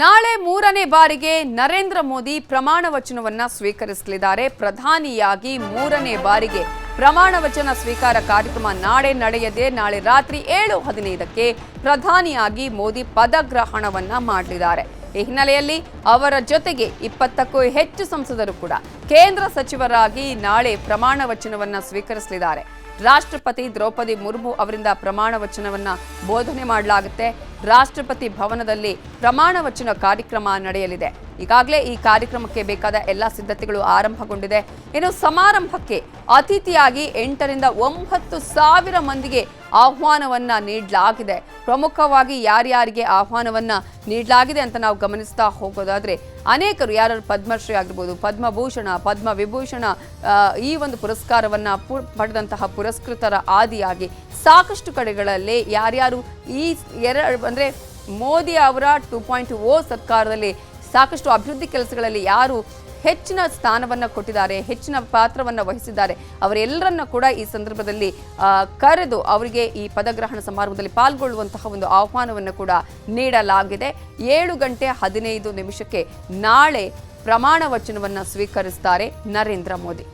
ನಾಳೆ ಮೂರನೇ ಬಾರಿಗೆ ನರೇಂದ್ರ ಮೋದಿ ಪ್ರಮಾಣ ವಚನವನ್ನ ಸ್ವೀಕರಿಸಲಿದ್ದಾರೆ. ಪ್ರಧಾನಿಯಾಗಿ ಮೂರನೇ ಬಾರಿಗೆ ಪ್ರಮಾಣ ವಚನ ಸ್ವೀಕಾರ ಕಾರ್ಯಕ್ರಮ ನಾಳೆ ನಡೆಯದೆ, ನಾಳೆ ರಾತ್ರಿ ಏಳು ಹದಿನೈದಕ್ಕೆ ಪ್ರಧಾನಿಯಾಗಿ ಮೋದಿ ಪದಗ್ರಹಣವನ್ನ ಮಾಡಲಿದ್ದಾರೆ. ಈ ಹಿನ್ನೆಲೆಯಲ್ಲಿ ಅವರ ಜೊತೆಗೆ ಇಪ್ಪತ್ತಕ್ಕೂ ಹೆಚ್ಚು ಸಂಸದರು ಕೂಡ ಕೇಂದ್ರ ಸಚಿವರಾಗಿ ನಾಳೆ ಪ್ರಮಾಣ ವಚನವನ್ನ ಸ್ವೀಕರಿಸಲಿದ್ದಾರೆ. ರಾಷ್ಟ್ರಪತಿ ದ್ರೌಪದಿ ಮುರ್ಮು ಅವರಿಂದ ಪ್ರಮಾಣ ವಚನವನ್ನ ಬೋಧನೆ ಮಾಡಲಾಗುತ್ತೆ. ರಾಷ್ಟ್ರಪತಿ ಭವನದಲ್ಲಿ ಪ್ರಮಾಣ ವಚನ ಕಾರ್ಯಕ್ರಮ ನಡೆಯಲಿದೆ. ಈಗಾಗಲೇ ಈ ಕಾರ್ಯಕ್ರಮಕ್ಕೆ ಬೇಕಾದ ಎಲ್ಲ ಸಿದ್ಧತೆಗಳು ಆರಂಭಗೊಂಡಿದೆ. ಇನ್ನು ಸಮಾರಂಭಕ್ಕೆ ಅತಿಥಿಯಾಗಿ ಎಂಟರಿಂದ ಒಂಬತ್ತು ಸಾವಿರ ಮಂದಿಗೆ ಆಹ್ವಾನವನ್ನ ನೀಡಲಾಗಿದೆ. ಪ್ರಮುಖವಾಗಿ ಯಾರ್ಯಾರಿಗೆ ಆಹ್ವಾನವನ್ನ ನೀಡಲಾಗಿದೆ ಅಂತ ನಾವು ಗಮನಿಸ್ತಾ ಹೋಗೋದಾದ್ರೆ, ಅನೇಕರು ಯಾರು ಪದ್ಮಶ್ರೀ ಆಗಿರ್ಬೋದು, ಪದ್ಮಭೂಷಣ ಪದ್ಮ ವಿಭೂಷಣ ಈ ಒಂದು ಪುರಸ್ಕಾರವನ್ನ ಪಡೆದಂತಹ ಪುರಸ್ಕೃತರ ಆದಿಯಾಗಿ ಸಾಕಷ್ಟು ಕಡೆಗಳಲ್ಲಿ ಯಾರ್ಯಾರು ಈ ಎರಡು ಅಂದ್ರೆ ಮೋದಿ ಅವರ ಟೂ ಪಾಯಿಂಟ್ ಓ ಸರ್ಕಾರದಲ್ಲಿ ಸಾಕಷ್ಟು ಅಭಿವೃದ್ಧಿ ಕೆಲಸಗಳಲ್ಲಿ ಯಾರು ಹೆಚ್ಚಿನ ಸ್ಥಾನವನ್ನು ಕೊಟ್ಟಿದ್ದಾರೆ, ಹೆಚ್ಚಿನ ಪಾತ್ರವನ್ನು ವಹಿಸಿದ್ದಾರೆ, ಅವರೆಲ್ಲರನ್ನ ಕೂಡ ಈ ಸಂದರ್ಭದಲ್ಲಿ ಕರೆದು ಅವರಿಗೆ ಈ ಪದಗ್ರಹಣ ಸಮಾರಂಭದಲ್ಲಿ ಪಾಲ್ಗೊಳ್ಳುವಂತಹ ಒಂದು ಆಹ್ವಾನವನ್ನು ಕೂಡ ನೀಡಲಾಗಿದೆ. ಏಳು ಗಂಟೆ ಹದಿನೈದು ನಿಮಿಷಕ್ಕೆ ನಾಳೆ ಪ್ರಮಾಣ ವಚನವನ್ನು ಸ್ವೀಕರಿಸ್ತಾರೆ ನರೇಂದ್ರ ಮೋದಿ.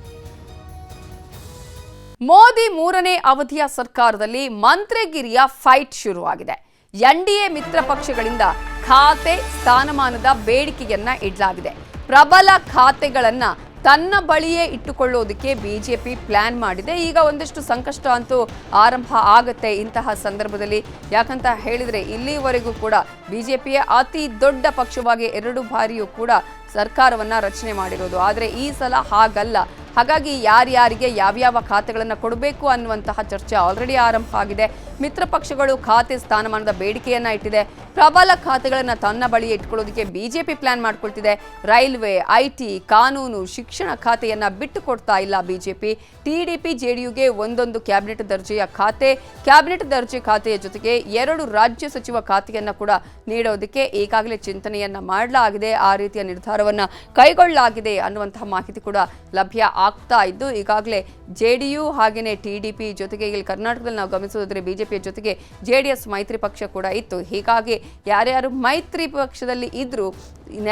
ಮೋದಿ ಮೂರನೇ ಅವಧಿಯ ಸರ್ಕಾರದಲ್ಲಿ ಮಂತ್ರಿಗಿರಿಯ ಫೈಟ್ ಶುರುವಾಗಿದೆ. ಎನ್ಡಿಎ ಮಿತ್ರ ಪಕ್ಷಗಳಿಂದ ಖಾತೆ ಸ್ಥಾನಮಾನದ ಬೇಡಿಕೆಯನ್ನ ಇಡಲಾಗಿದೆ. ಪ್ರಬಲ ಖಾತೆಗಳನ್ನ ತನ್ನ ಬಳಿಯೇ ಇಟ್ಟುಕೊಳ್ಳೋದಕ್ಕೆ ಬಿಜೆಪಿ ಪ್ಲಾನ್ ಮಾಡಿದೆ. ಈಗ ಒಂದಿಷ್ಟು ಸಂಕಷ್ಟ ಅಂತೂ ಆರಂಭ ಆಗುತ್ತೆ ಇಂತಹ ಸಂದರ್ಭದಲ್ಲಿ. ಯಾಕಂತ ಹೇಳಿದರೆ ಇಲ್ಲಿವರೆಗೂ ಕೂಡ ಬಿಜೆಪಿಯ ಅತಿ ದೊಡ್ಡ ಪಕ್ಷವಾಗಿ ಎರಡು ಬಾರಿಯೂ ಕೂಡ ಸರ್ಕಾರವನ್ನು ರಚನೆ ಮಾಡಿರೋದು. ಆದರೆ ಈ ಸಲ ಹಾಗಲ್ಲ. ಹಾಗಾಗಿ ಯಾರ್ಯಾರಿಗೆ ಯಾವ್ಯಾವ ಖಾತೆಗಳನ್ನು ಕೊಡಬೇಕು ಅನ್ನುವಂತಹ ಚರ್ಚೆ ಆಲ್ರೆಡಿ ಆರಂಭ ಆಗಿದೆ. ಮಿತ್ರ ಪಕ್ಷಗಳು ಖಾತೆ ಸ್ಥಾನಮಾನದ ಬೇಡಿಕೆಯನ್ನ ಇಟ್ಟಿದೆ. ಪ್ರಬಲ ಖಾತೆಗಳನ್ನು ತನ್ನ ಬಳಿ ಇಟ್ಕೊಳ್ಳೋದಕ್ಕೆ ಬಿಜೆಪಿ ಪ್ಲಾನ್ ಮಾಡ್ಕೊಳ್ತಿದೆ. ರೈಲ್ವೆ ಐಟಿ ಕಾನೂನು, ಶಿಕ್ಷಣ ಖಾತೆಯನ್ನ ಬಿಟ್ಟು ಕೊಡ್ತಾ ಇಲ್ಲ ಬಿಜೆಪಿ. ಟಿಡಿಪಿ ಜೆಡಿಯುಗೆ ಒಂದೊಂದು ಕ್ಯಾಬಿನೆಟ್ ದರ್ಜೆಯ ಖಾತೆ. ಕ್ಯಾಬಿನೆಟ್ ದರ್ಜೆ ಖಾತೆಯ ಜೊತೆಗೆ ಎರಡು ರಾಜ್ಯ ಸಚಿವ ಖಾತೆಯನ್ನ ಕೂಡ ನೀಡೋದಕ್ಕೆ ಈಗಾಗಲೇ ಚಿಂತನೆಯನ್ನ ಮಾಡಲಾಗಿದೆ. ಆ ರೀತಿಯ ನಿರ್ಧಾರವನ್ನ ಕೈಗೊಳ್ಳಲಾಗಿದೆ ಅನ್ನುವಂತಹ ಮಾಹಿತಿ ಕೂಡ ಲಭ್ಯ ಆಗ್ತಾ ಇದ್ದು, ಈಗಾಗಲೇ ಜೆ ಡಿ ಯು ಹಾಗೆಯೇ ಟಿ ಡಿ ಪಿ ಜೊತೆಗೆ ಇಲ್ಲಿ ಕರ್ನಾಟಕದಲ್ಲಿ ನಾವು ಗಮನಿಸೋದ್ರೆ ಬಿ ಜೆ ಪಿಯ ಜೊತೆಗೆ ಜೆ ಡಿ ಎಸ್ ಮೈತ್ರಿ ಪಕ್ಷ ಕೂಡ ಇತ್ತು. ಹೀಗಾಗಿ ಯಾರ್ಯಾರು ಮೈತ್ರಿ ಪಕ್ಷದಲ್ಲಿ ಇದ್ದರೂ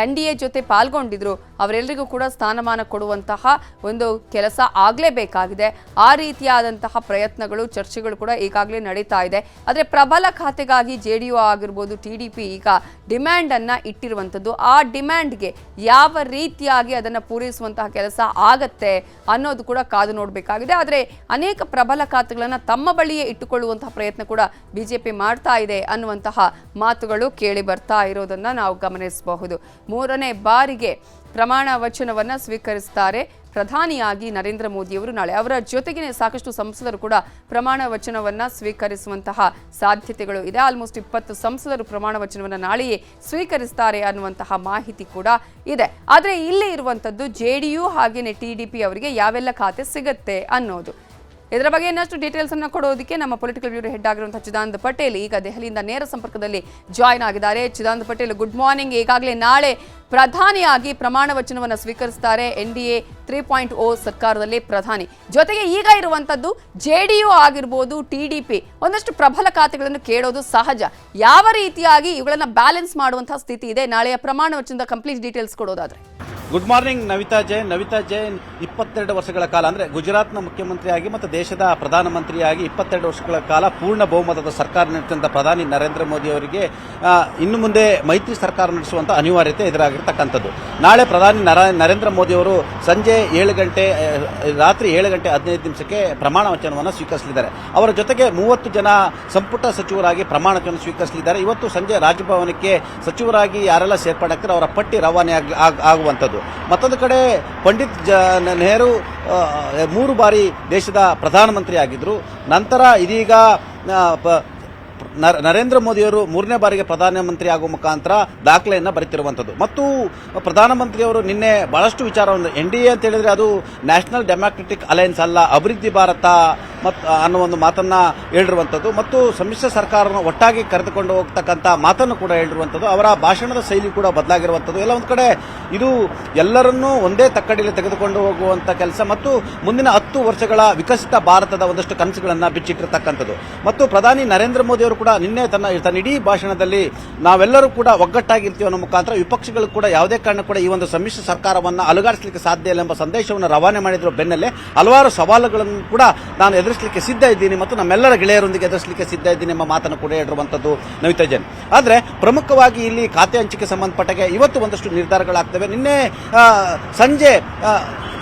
ಎನ್ ಡಿ ಎ ಜೊತೆ ಪಾಲ್ಗೊಂಡಿದ್ರು ಅವರೆಲ್ಲರಿಗೂ ಕೂಡ ಸ್ಥಾನಮಾನ ಕೊಡುವಂತಹ ಒಂದು ಕೆಲಸ ಆಗಲೇಬೇಕಾಗಿದೆ. ಆ ರೀತಿಯಾದಂತಹ ಪ್ರಯತ್ನಗಳು, ಚರ್ಚೆಗಳು ಕೂಡ ಈಗಾಗಲೇ ನಡೀತಾ ಇದೆ. ಆದರೆ ಪ್ರಬಲ ಖಾತೆಗಾಗಿ ಜೆ ಡಿ ಯು ಆಗಿರ್ಬೋದು, ಟಿ ಡಿ ಪಿ ಈಗ ಡಿಮ್ಯಾಂಡನ್ನು ಇಟ್ಟಿರುವಂಥದ್ದು. ಆ ಡಿಮ್ಯಾಂಡ್ಗೆ ಯಾವ ರೀತಿಯಾಗಿ ಅದನ್ನು ಪೂರೈಸುವಂತಹ ಕೆಲಸ ಆಗತ್ತೆ? ಅನ್ನೋದು ಕೂಡ ಕಾದು ನೋಡಬೇಕಾಗಿದೆ. ಆದರೆ ಅನೇಕ ಪ್ರಬಲ ಖಾತೆಗಳನ್ನು ತಮ್ಮ ಬಳಿಯೇ ಇಟ್ಟುಕೊಳ್ಳುವಂತಹ ಪ್ರಯತ್ನ ಕೂಡ ಬಿಜೆಪಿ ಮಾಡ್ತಾ ಇದೆ ಅನ್ನುವಂತಹ ಮಾತುಗಳು ಕೇಳಿ ಬರ್ತಾ ಇರೋದನ್ನ ನಾವು ಗಮನಿಸಬಹುದು. ಮೂರನೇ ಬಾರಿಗೆ ಪ್ರಮಾಣ ವಚನವನ್ನ ಸ್ವೀಕರಿಸ್ತಾರೆ ಪ್ರಧಾನಿಯಾಗಿ ನರೇಂದ್ರ ಮೋದಿಯವರು ನಾಳೆ ಅವರ ಜೊತೆಗೆ ಸಾಕಷ್ಟು ಸಂಸದರು ಕೂಡ ಪ್ರಮಾಣ ವಚನವನ್ನ ಸ್ವೀಕರಿಸುವಂತಹ ಸಾಧ್ಯತೆಗಳು ಇದೆ. ಆಲ್ಮೋಸ್ಟ್ ಇಪ್ಪತ್ತು ಸಂಸದರು ಪ್ರಮಾಣ ವಚನವನ್ನ ನಾಳೆಯೇ ಸ್ವೀಕರಿಸ್ತಾರೆ ಅನ್ನುವಂತಹ ಮಾಹಿತಿ ಕೂಡ ಇದೆ. ಆದರೆ ಇಲ್ಲಿ ಇರುವಂತದ್ದು ಜೆ ಡಿ ಯು ಹಾಗೆಯೇ ಟಿ ಡಿ ಪಿ ಅವರಿಗೆ ಯಾವೆಲ್ಲ ಖಾತೆ ಸಿಗುತ್ತೆ ಅನ್ನೋದು. ಇದರ ಬಗ್ಗೆ ಇನ್ನಷ್ಟು ಡೀಟೇಲ್ಸ್ ಅನ್ನು ಕೊಡೋದಕ್ಕೆ ನಮ್ಮ ಪೊಲಿಟಿಕಲ್ ಬ್ಯೂರೋ ಹೆಡ್ ಆಗಿರುವಂತಹ ಚಿದಾನಂದ ಪಟೇಲ್ ಈಗ ದೆಹಲಿಯಿಂದ ನೇರ ಸಂಪರ್ಕದಲ್ಲಿ ಜಾಯ್ನ್ ಆಗಿದ್ದಾರೆ. ಚಿದಾನಂದ ಪಟೇಲ್ ಗುಡ್ ಮಾರ್ನಿಂಗ್ ಈಗಾಗಲೇ ನಾಳೆ ಪ್ರಧಾನಿಯಾಗಿ ಪ್ರಮಾಣ ವಚನವನ್ನು ಸ್ವೀಕರಿಸ್ತಾರೆ N D A three point O ಸರ್ಕಾರದಲ್ಲಿ ಪ್ರಧಾನಿ. ಜೊತೆಗೆ ಈಗ ಇರುವಂಥದ್ದು ಜೆ ಡಿ ಯು ಆಗಿರ್ಬೋದು, ಟಿ ಡಿ ಪಿ ಒಂದಷ್ಟು ಪ್ರಬಲ ಖಾತೆಗಳನ್ನು ಕೇಳೋದು ಸಹಜ. ಯಾವ ರೀತಿಯಾಗಿ ಇವುಗಳನ್ನು ಬ್ಯಾಲೆನ್ಸ್ ಮಾಡುವಂತಹ ಸ್ಥಿತಿ ಇದೆ? ನಾಳೆಯ ಪ್ರಮಾಣ ವಚನದ ಕಂಪ್ಲೀಟ್ ಡೀಟೇಲ್ಸ್ ಕೊಡೋದಾದ್ರೆ. ಗುಡ್ ಮಾರ್ನಿಂಗ್ ನವಿತಾ ಜೈನ್ ನವಿತಾ ಜೈನ್ ಇಪ್ಪತ್ತೆರಡು ವರ್ಷಗಳ ಕಾಲ, ಅಂದರೆ ಗುಜರಾತ್ನ ಮುಖ್ಯಮಂತ್ರಿಯಾಗಿ ಮತ್ತು ದೇಶದ ಪ್ರಧಾನಮಂತ್ರಿಯಾಗಿ ಇಪ್ಪತ್ತೆರಡು ವರ್ಷಗಳ ಕಾಲ ಪೂರ್ಣ ಬಹುಮತದ ಸರ್ಕಾರ ನಡೆಸಿದಂಥ ಪ್ರಧಾನಿ ನರೇಂದ್ರ ಮೋದಿ ಅವರಿಗೆ ಇನ್ನು ಮುಂದೆ ಮೈತ್ರಿ ಸರ್ಕಾರ ನಡೆಸುವಂಥ ಅನಿವಾರ್ಯತೆ ಎದುರಾಗಿರ್ತಕ್ಕಂಥದ್ದು. ನಾಳೆ ಪ್ರಧಾನಿ ನರ- ನರೇಂದ್ರ ಮೋದಿ ಅವರು ಸಂಜೆ ಏಳು ಗಂಟೆ ರಾತ್ರಿ ಏಳು ಗಂಟೆ ಹದಿನೈದು ನಿಮಿಷಕ್ಕೆ ಪ್ರಮಾಣ ವಚನವನ್ನು ಸ್ವೀಕರಿಸಲಿದ್ದಾರೆ. ಅವರ ಜೊತೆಗೆ ಮೂವತ್ತು ಜನ ಸಂಪುಟ ಸಚಿವರಾಗಿ ಪ್ರಮಾಣ ವಚನ ಸ್ವೀಕರಿಸಲಿದ್ದಾರೆ. ಇವತ್ತು ಸಂಜೆ ರಾಜಭವನಕ್ಕೆ ಸಚಿವರಾಗಿ ಯಾರೆಲ್ಲ ಸೇರ್ಪಡೆ ಅವರ ಪಟ್ಟಿ ರವಾನೆ ಆಗ್- ಮತ್ತೊಂದು ಕಡೆ ಪಂಡಿತ್ ಜ ನೆಹರು ಮೂರು ಬಾರಿ ದೇಶದ ಪ್ರಧಾನಮಂತ್ರಿ ಆಗಿದ್ದರು ನಂತರ ಇದೀಗ ನರೇಂದ್ರ ಮೋದಿಯವರು ಮೂರನೇ ಬಾರಿಗೆ ಪ್ರಧಾನಮಂತ್ರಿ ಆಗುವ ಮುಖಾಂತರ ದಾಖಲೆಯನ್ನು ಬರೆತಿರುವಂಥದ್ದು. ಮತ್ತು ಪ್ರಧಾನಮಂತ್ರಿಯವರು ನಿನ್ನೆ ಬಹಳಷ್ಟು ವಿಚಾರವನ್ನು ಎನ್ ಡಿ ಎ ಅಂತ ಹೇಳಿದರೆ ಅದು ನ್ಯಾಷನಲ್ ಡೆಮಾಕ್ರೆಟಿಕ್ ಅಲಯನ್ಸ್ ಅಲ್ಲ, ಅಭಿವೃದ್ಧಿ ಭಾರತ ಮತ್ತು ಅನ್ನೋ ಒಂದು ಮಾತನ್ನು ಹೇಳಿರುವಂಥದ್ದು. ಮತ್ತು ಸಮ್ಮಿಶ್ರ ಸರ್ಕಾರವನ್ನು ಒಟ್ಟಾಗಿ ಕರೆದುಕೊಂಡು ಹೋಗ್ತಕ್ಕಂಥ ಮಾತನ್ನು ಕೂಡ ಹೇಳಿರುವಂಥದ್ದು. ಅವರ ಭಾಷಣದ ಶೈಲಿ ಕೂಡ ಬದಲಾಗಿರುವಂಥದ್ದು. ಎಲ್ಲ ಒಂದು ಕಡೆ ಇದು ಎಲ್ಲರನ್ನೂ ಒಂದೇ ತಕ್ಕಡಿಯಲ್ಲಿ ತೆಗೆದುಕೊಂಡು ಹೋಗುವಂಥ ಕೆಲಸ ಮತ್ತು ಮುಂದಿನ ಹತ್ತು ವರ್ಷಗಳ ವಿಕಸಿತ ಭಾರತದ ಒಂದಷ್ಟು ಕನಸುಗಳನ್ನು ಬಿಚ್ಚಿಟ್ಟಿರ್ತಕ್ಕಂಥದ್ದು. ಮತ್ತು ಪ್ರಧಾನಿ ನರೇಂದ್ರ ಮೋದಿ ಅವರು ಕೂಡ ನಿನ್ನೆ ತನ್ನ ತನ್ನ ಇಡೀ ಭಾಷಣದಲ್ಲಿ ನಾವೆಲ್ಲರೂ ಕೂಡ ಒಗ್ಗಟ್ಟಾಗಿರ್ತೀವಿ ಅನ್ನೋ ಮುಖಾಂತರ ವಿಪಕ್ಷಗಳು ಕೂಡ ಯಾವುದೇ ಕಾರಣ ಕೂಡ ಈ ಒಂದು ಸಮ್ಮಿಶ್ರ ಸರ್ಕಾರವನ್ನು ಅಲುಗಾಡಿಸಲಿಕ್ಕೆ ಸಾಧ್ಯ ಇಲ್ಲ ಎಂಬ ಸಂದೇಶವನ್ನು ರವಾನೆ ಮಾಡಿದ್ರು ಬೆನ್ನಲ್ಲೇ ಹಲವಾರು ಸವಾಲುಗಳನ್ನು ಕೂಡ ನಾನು ಎದುರಿಸಲಿಕ್ಕೆ ಸಿದ್ಧ ಇದ್ದೀನಿ ಮತ್ತು ನಮ್ಮೆಲ್ಲರ ಗೆಳೆಯರೊಂದಿಗೆ ಎದುರಿಸಲಿಕ್ಕೆ ಸಿದ್ಧ ಇದ್ದೀನಿ ಎಂಬ ಮಾತನ್ನು ಕೂಡ ಹೇಳಿರುವಂಥದ್ದು ನವಿತಾ ಆದರೆ ಪ್ರಮುಖವಾಗಿ ಇಲ್ಲಿ ಖಾತೆ ಹಂಚಿಕೆ ಸಂಬಂಧಪಟ್ಟಗೆ ಇವತ್ತು ಒಂದಷ್ಟು ನಿರ್ಧಾರಗಳಾಗ್ತವೆ. ನಿನ್ನೆ ಸಂಜೆ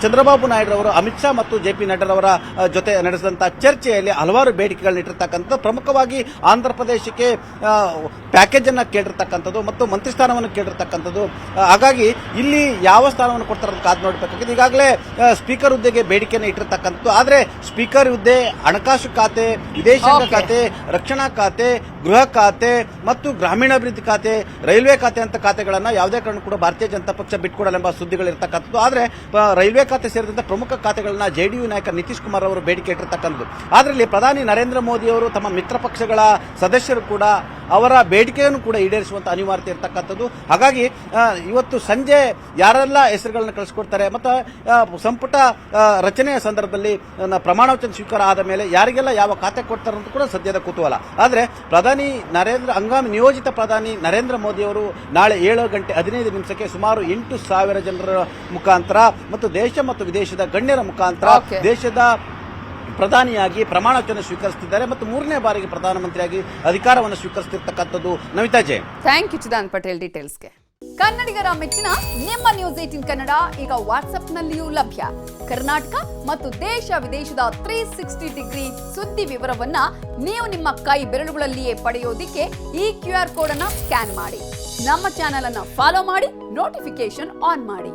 ಚಂದ್ರಬಾಬು ನಾಯ್ಡು ಅವರು ಅಮಿತ್ ಶಾ ಮತ್ತು ಜೆ ಪಿ ನಡ್ಡರವರ ಜೊತೆ ನಡೆಸಿದಂತಹ ಚರ್ಚೆಯಲ್ಲಿ ಹಲವಾರು ಬೇಡಿಕೆಗಳನ್ನ ಇಟ್ಟಿರ್ತಕ್ಕಂಥ ಪ್ರಮುಖವಾಗಿ ಆಂಧ್ರ ಪ್ರದೇಶಕ್ಕೆ ಪ್ಯಾಕೇಜನ್ನು ಪ್ಯಾಕೇಜ್ ಅನ್ನ ಕೇಳಿರ್ತಕ್ಕಂಥದ್ದು ಮತ್ತು ಮಂತ್ರಿ ಸ್ಥಾನವನ್ನು ಕೇಳಿರ್ತಕ್ಕಂಥದ್ದು. ಹಾಗಾಗಿ ಇಲ್ಲಿ ಯಾವ ಸ್ಥಾನವನ್ನು ಕೊಡ್ತಾರೆ ಅಂತ ಕಾದು ನೋಡಬೇಕಾಗಿದೆ. ಈಗಾಗಲೇ ಸ್ಪೀಕರ್ ಹುದ್ದೆಗೆ ಬೇಡಿಕೆಯನ್ನು ಇಟ್ಟಿರ್ತಕ್ಕಂಥದ್ದು. ಆದರೆ ಸ್ಪೀಕರ್ ಹುದ್ದೆ ಹಣಕಾಸು ಖಾತೆ ವಿದೇಶಾಂಗ. ಖಾತೆ ರಕ್ಷಣಾ ಖಾತೆ ಗೃಹ ಖಾತೆ ಮತ್ತು ಗ್ರಾಮೀಣಾಭಿವೃದ್ಧಿ ಖಾತೆ ರೈಲ್ವೆ ಖಾತೆ ಅಂತ ಖಾತೆಗಳನ್ನ ಯಾವುದೇ ಕಾರಣ ಕೂಡ ಭಾರತೀಯ ಜನತಾ ಪಕ್ಷ ಬಿಟ್ಕೊಡಲೆಂಬ ಸುದ್ದಿಗಳಿರ್ತಕ್ಕಂಥದ್ದು ಆದರೆ ರೈಲ್ವೆ ಖಾತೆ ಸೇರಿದಂತೆ ಪ್ರಮುಖ ಖಾತೆಗಳನ್ನ ಜೆಡಿಯು ನಾಯಕ ನಿತೀಶ್ ಕುಮಾರ್ ಅವರು ಬೇಡಿಕೆ ಇಟ್ಟಿರ್ತಕ್ಕಂಥದ್ದು. ಆದರೆ ಇಲ್ಲಿ ಪ್ರಧಾನಿ ನರೇಂದ್ರ ಮೋದಿ ಅವರು ತಮ್ಮ ಮಿತ್ರ ಪಕ್ಷಗಳ ಸದಸ್ಯರು ಕೂಡ ಅವರ ಬೇಡಿಕೆಯನ್ನು ಕೂಡ ಈಡೇರಿಸುವಂಥ ಅನಿವಾರ್ಯತೆ ಇರತಕ್ಕಂಥದ್ದು. ಹಾಗಾಗಿ ಇವತ್ತು ಸಂಜೆ ಯಾರೆಲ್ಲ ಹೆಸರುಗಳನ್ನು ಕಳಿಸ್ಕೊಡ್ತಾರೆ ಮತ್ತು ಸಂಪುಟ ರಚನೆಯ ಸಂದರ್ಭದಲ್ಲಿ ಪ್ರಮಾಣ ವಚನ ಸ್ವೀಕಾರ ಆದ ಮೇಲೆ ಯಾರಿಗೆಲ್ಲ ಯಾವ ಖಾತೆ ಕೊಡ್ತಾರೆ ಅಂತ ಕೂಡ ಸದ್ಯದ ಕುತೂಹಲ. ಆದರೆ ಪ್ರಧಾನಿ ನರೇಂದ್ರ ಹಂಗಾಮಿ ನಿಯೋಜಿತ ಪ್ರಧಾನಿ ನರೇಂದ್ರ ಮೋದಿಯವರು ನಾಳೆ ಏಳು ಗಂಟೆ ಹದಿನೈದು ನಿಮಿಷಕ್ಕೆ ಸುಮಾರು ಎಂಟು ಸಾವಿರ ಜನರ ಮುಖಾಂತರ ಮತ್ತು ದೇಶ ಮತ್ತು ವಿದೇಶದ ಗಣ್ಯರ ಮುಖಾಂತರ ದೇಶದ ಪ್ರಧಾನಿಯಾಗಿ ಪ್ರಮಾಣ ವಚನ ಸ್ವೀಕರಿಸುತ್ತಿದ್ದಾರೆ ಮತ್ತು ಮೂರನೇ ಬಾರಿಗೆ ಪ್ರಧಾನಮಂತ್ರಿಯಾಗಿ ಅಧಿಕಾರವನ್ನು ಸ್ವೀಕರಿಸುತ್ತಿರ್ತಕ್ಕಂಥದ್ದು ನವಿತಾ ಜೈನ್. ಥ್ಯಾಂಕ್ ಯು ಚಿದಾನ್ ಪಟೇಲ್ ಡೀಟೇಲ್ಸ್ಗೆ ಕನ್ನಡಿಗರ ಮೆಚ್ಚಿನ ನಿಮ್ಮ ನ್ಯೂಸ್ ಏಟಿನ್ ಕನ್ನಡ ಈಗ ವಾಟ್ಸ್ಆಪ್ನಲ್ಲಿಯೂ ಲಭ್ಯ. ಕರ್ನಾಟಕ ಮತ್ತು ದೇಶ ವಿದೇಶದ ತ್ರೀ ಸಿಕ್ಸ್ಟಿ ಡಿಗ್ರಿ ಸುದ್ದಿ ವಿವರವನ್ನ ನೀವು ನಿಮ್ಮ ಕೈ ಬೆರಳುಗಳಲ್ಲಿಯೇ ಪಡೆಯೋದಿಕ್ಕೆ ಈ ಕ್ಯೂ ಆರ್ ಕೋಡ್ ಅನ್ನ ಸ್ಕ್ಯಾನ್ ಮಾಡಿ. ನಮ್ಮ ಚಾನೆಲ್ ಅನ್ನ ಫಾಲೋ ಮಾಡಿ ನೋಟಿಫಿಕೇಶನ್ ಆನ್ ಮಾಡಿ.